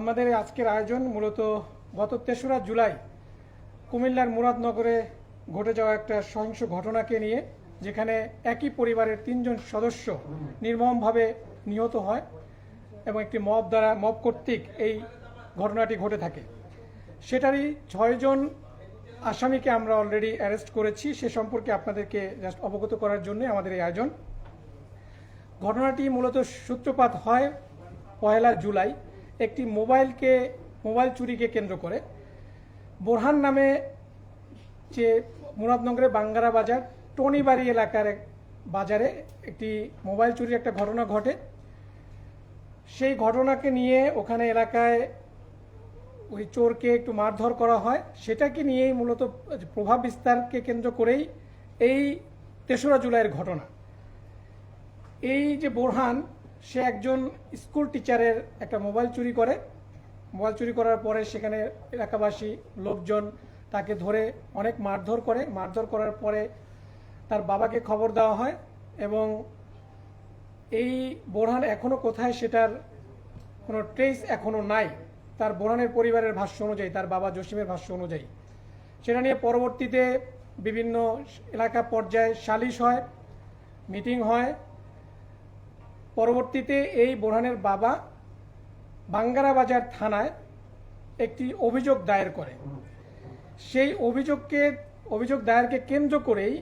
আমাদের আজকের আয়োজন মূলত গত তেসরা জুলাই কুমিল্লার মুরাদনগরে ঘটে যাওয়া একটা সহিংস ঘটনাকে নিয়ে, যেখানে একই পরিবারের তিনজন সদস্য নির্মমভাবে নিহত হয় এবং একটি মব দ্বারা, মব কর্তৃক এই ঘটনাটি ঘটে থাকে। সেটারই ছয়জন আসামিকে আমরা অলরেডি অ্যারেস্ট করেছি। সে সম্পর্কে আপনাদেরকে জাস্ট অবগত করার জন্য আমাদের এই আয়োজন। ঘটনাটি মূলত সূত্রপাত হয় পয়লা জুলাই। একটি মোবাইলকে, মোবাইল চুরিকে কেন্দ্র করে। বোরহান নামে যে মুরাদনগরের বাঙ্গারা বাজার, টনিবাড়ি এলাকার বাজারে একটি মোবাইল চুরির একটা ঘটনা ঘটে। সেই ঘটনাকে নিয়ে ওখানে এলাকায় ওই চোরকে একটু মারধর করা হয়। সেটাকে নিয়েই মূলত প্রভাব বিস্তারকে কেন্দ্র করেই এই তেসরা জুলাইয়ের ঘটনা। এই যে বোরহান সে একজন স্কুল টিচারের একটা মোবাইল চুরি করে। মোবাইল চুরি করার পরে সেখানে এলাকাবাসী লোকজন তাকে ধরে অনেক মারধর করে। মারধর করার পরে তার বাবাকে খবর দেওয়া হয় এবং এই বোরহান এখনও কোথায় সেটার কোনো ট্রেস এখনও নাই। তার বোরহানের পরিবারের ভাষ্য অনুযায়ী, তার বাবা জসিমের ভাষ্য অনুযায়ী। সেটা নিয়ে পরবর্তীতে বিভিন্ন এলাকা পর্যায়ে সালিশ হয়, মিটিং হয়। পরবর্তীতে এই বোরহানের বাবা বাঙ্গারা বাজার থানায় একটি অভিযোগ দায়ের করে। সেই অভিযোগকে, অভিযোগ দায়েরকে কেন্দ্র করেই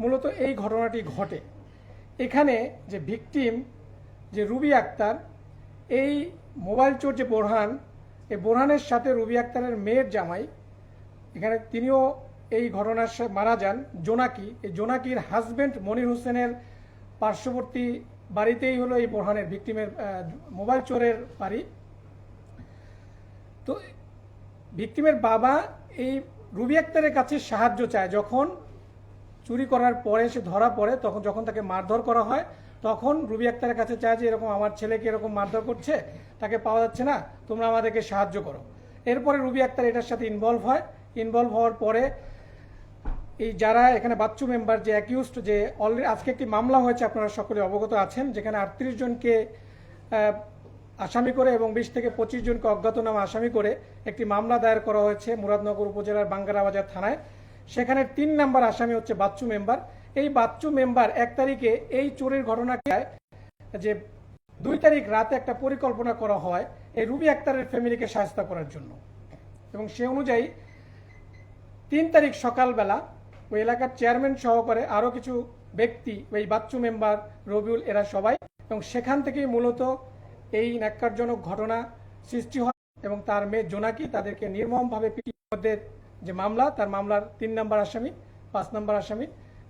মূলত এই ঘটনাটি ঘটে। এখানে যে ভিকটিম, যে রুবি আক্তার, এই মোবাইল চোর যে বোরহান এই বোরহানের সাথে রুবি আক্তারের মেয়ের জামাই, এখানে তিনিও এই ঘটনার মারা যান। জোনাকি এই জোনাকির হাজবেন্ড মনির হোসেনের পার্শ্ববর্তী বাড়িতেই হলো এই বোরহানের ভিকটিমের মোবাইল চোরের বাড়ি। তো ভিকটিমের বাবা এই রুবি আক্তারের কাছে সাহায্য চায়। যখন চুরি করার পরে, সে ধরা পড়ে, তখন যখন তাকে মারধর করা হয়, তখন রুবি আক্তারের কাছে চায় যে, এরকম আমার ছেলেকে এরকম মারধর করছে, তাকে পাওয়া যাচ্ছে না, তোমরা আমাদেরকে সাহায্য করো। এরপরে রুবি আক্তার এটার সাথে ইনভলভ হয়। ইনভলভ হওয়ার পরে এই যারা এখানে বাচ্চু মেম্বার যে অ্যাকিউজড যে অলরেডি আজকে একটি মামলা হয়েছে, আপনারা সকলে অবগত আছেন, যেখানে আটত্রিশ জনকে আসামি করে এবং বিশ থেকে পঁচিশ জনকে অজ্ঞাতনামা আসামি করে একটি মামলা দায়ের করা হয়েছে মুরাদনগর উপজেলার বাঙ্গারাবাজার থানায়। সেখানে তিন নাম্বার আসামি হচ্ছে বাচ্চু মেম্বার। এই বাচ্চু মেম্বার এক তারিখে এই চোরের ঘটনাকে যে দুই তারিখ রাতে একটা পরিকল্পনা করা হয় এই রুবি আক্তারের ফ্যামিলিকে সাহায্য করার জন্য। এবং সে অনুযায়ী তিন তারিখ সকালবেলা ওই এলাকার চেয়ারম্যান সহকারে আরও কিছু ব্যক্তি, ওই বাচ্চু মেম্বার রবিউল, এরা সবাই। এবং সেখান থেকেই মূলত এই ন্যাক্কারজনক ঘটনা সৃষ্টি হয় এবং তার মেয়ে জোনাকি তাদেরকে নির্মমভাবে মধ্যে যে মামলা, তার মামলার তিন নম্বর আসামি, পাঁচ নম্বর আসামি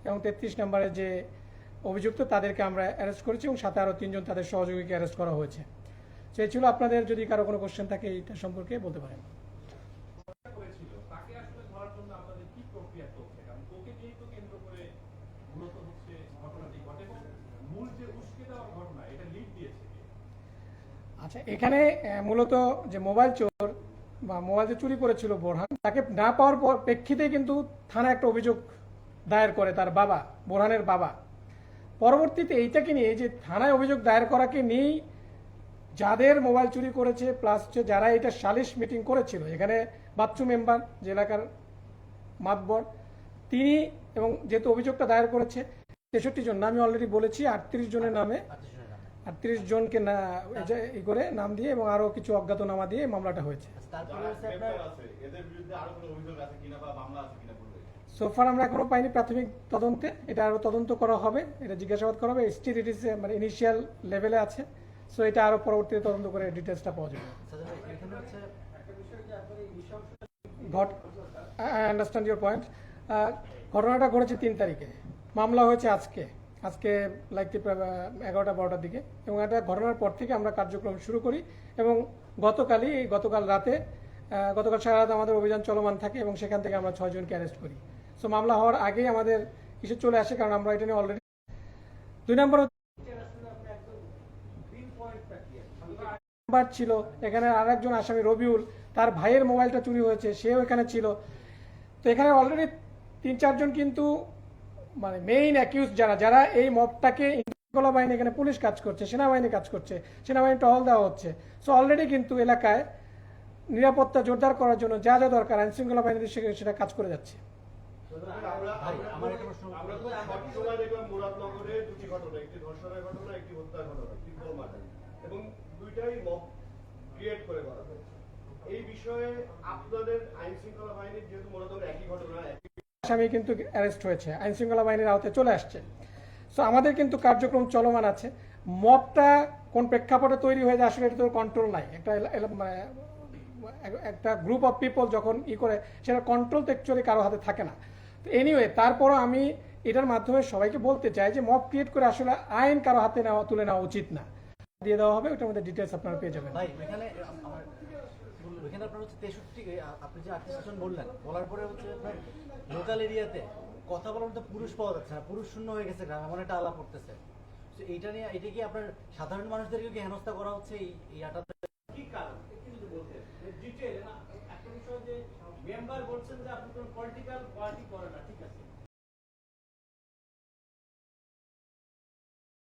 এবং তেত্রিশ নম্বরের যে অভিযুক্ত, তাদেরকে আমরা অ্যারেস্ট করেছি এবং সাথে আরও তিনজন তাদের সহযোগীকে অ্যারেস্ট করা হয়েছে। এই ছিল আপনাদের, যদি কারও কোনো কোশ্চেন থাকে এইটা সম্পর্কে বলতে পারেন করেছিল তাকে আসলে ধরার জন্য আপনাদের কি প্রক্রিয়া চলছে কারণ তোকে নিয়েই তো কেন্দ্র করে মূলত হচ্ছে ঘটনাটি ঘটে এবং মূল যে উস্কে দেওয়ার ঘটনা এটা লিড দিয়েছে কে? আচ্ছা এখানে মূলত যে মোবাইল চোর বা মোবাইল যে চুরি করেছিল বোরহান, তাকে না পাওয়ার পর প্রেক্ষিতে কিন্তু থানায় একটা অভিযোগ দায়ের করে তার বাবা, বোরহানের বাবা। পরবর্তীতে এইটাকে নিয়ে যে থানায় অভিযোগ দায়ের করাকে নিয়েই যাদের মোবাইল চুরি করেছে প্লাস হচ্ছে যারা এটা সালিশ মিটিং করেছিল, এখানে বাচ্চু মেম্বার যে এলাকার মাতবর, তিনি এবং যেহেতু অভিযোগটা দায়ের করেছে তেষট্টি জন আমি অলরেডি বলেছি, আটত্রিশ জনের নামে, আটত্রিশ জনকে না, এই করে নাম দিয়ে এবং আরও কিছু অজ্ঞাতনামা দিয়ে মামলাটা হয়েছে। সোফার আমরা এখনও পাইনি প্রাথমিক তদন্তে, এটা আরও তদন্ত করা হবে, এটা জিজ্ঞাসাবাদ করা হবে স্টিল ইট ইস মানে ইনিশিয়াল লেভেলে আছে সো এটা আরও পরবর্তীতে তদন্ত করে ডিটেলসটা পাওয়া যাবে। ঘট আই আন্ডারস্ট্যান্ড ইউর পয়েন্ট ঘটনাটা ঘটেছে তিন তারিখে। মামলা হয়েছে আজকে। আজকে লাইকটি এগারোটা, বারোটার দিকে। এবং এটা ঘটনার পর থেকে আমরা কার্যক্রম শুরু করি এবং গতকালই, গতকাল রাতে গতকাল সারা রাত আমাদের অভিযান চলমান থাকে এবং সেখান থেকে আমরা ছয়জনকে অ্যারেস্ট করি। সো মামলা হওয়ার আগেই আমাদের ইস্যু চলে আসে কারণ আমরা এটা নিয়ে অলরেডি দুই নম্বর ছিল। এখানে আরেকজন আসামি রবিউল, তার ভাইয়ের মোবাইলটা চুরি হয়েছে, সেও এখানে ছিল। তো এখানে অলরেডি তিন, চারজন কিন্তু মানে মেইন অ্যাকিউজ যারা যারা এই মবটাকে শৃঙ্খলা বাহিনী এখানে পুলিশ কাজ করছে, সেনাবাহিনী কাজ করছে, সেনাবাহিনী টহল দেওয়া হচ্ছে। সো অলরেডি কিন্তু এলাকায় নিরাপত্তা জোরদার করার জন্য যা যা দরকার আইন শৃঙ্খলা বাহিনী সেখানে সেটা কাজ করে যাচ্ছে। এই বিষয়ে আপনাদের আইন শৃঙ্খলা বাহিনীর যেহেতু মুরাদনগর একই ঘটনা আসামি কিন্তু অ্যারেস্ট হয়েছে আইন শৃঙ্খলা বাহিনীর আওতায় চলে আসছে। সো আমাদের কিন্তু কার্যক্রম চলমান আছে। মবটা কোন প্রেক্ষাপটে তৈরি হয়ে যায় আসলে এটা তো কন্ট্রোল নাই। একটা মানে একটা গ্রুপ অফ পিপল যখন ই করে, সেটা কন্ট্রোল তো অ্যাকচুয়ালি কারও হাতে থাকে না। তো এনিওয়ে তারপরও আমি এটার মাধ্যমে সবাইকে বলতে চাই যে মব ক্রিয়েট করে আসলে আইন কারও হাতে নেওয়া, তুলে নেওয়া উচিত না। দিয়ে দেওয়া হবে, ওটার মধ্যে ডিটেলস আপনারা পেয়ে যাবেন। ওইখানে আপনার হচ্ছে তেষট্টি আপনি যে আটত্রিশ জন বললেন, বলার পরে হচ্ছে আপনার লোকাল এরিয়াতে কথা বলার মতো পুরুষ পাওয়া যাচ্ছে না, পুরুষ শূন্য হয়ে গেছে, গ্রাম এমন একটা আলাপ করতেছে। তো এইটা নিয়ে, এটা কি আপনার সাধারণ মানুষদেরকে কি হেনস্থা করা হচ্ছে এই এই আটাতে কি কারণ? যদি বলতেন ডিটেল না, একটা বিষয় যে মেম্বার বলছেন যে আপনি কোন পলিটিক্যাল পার্টি করেন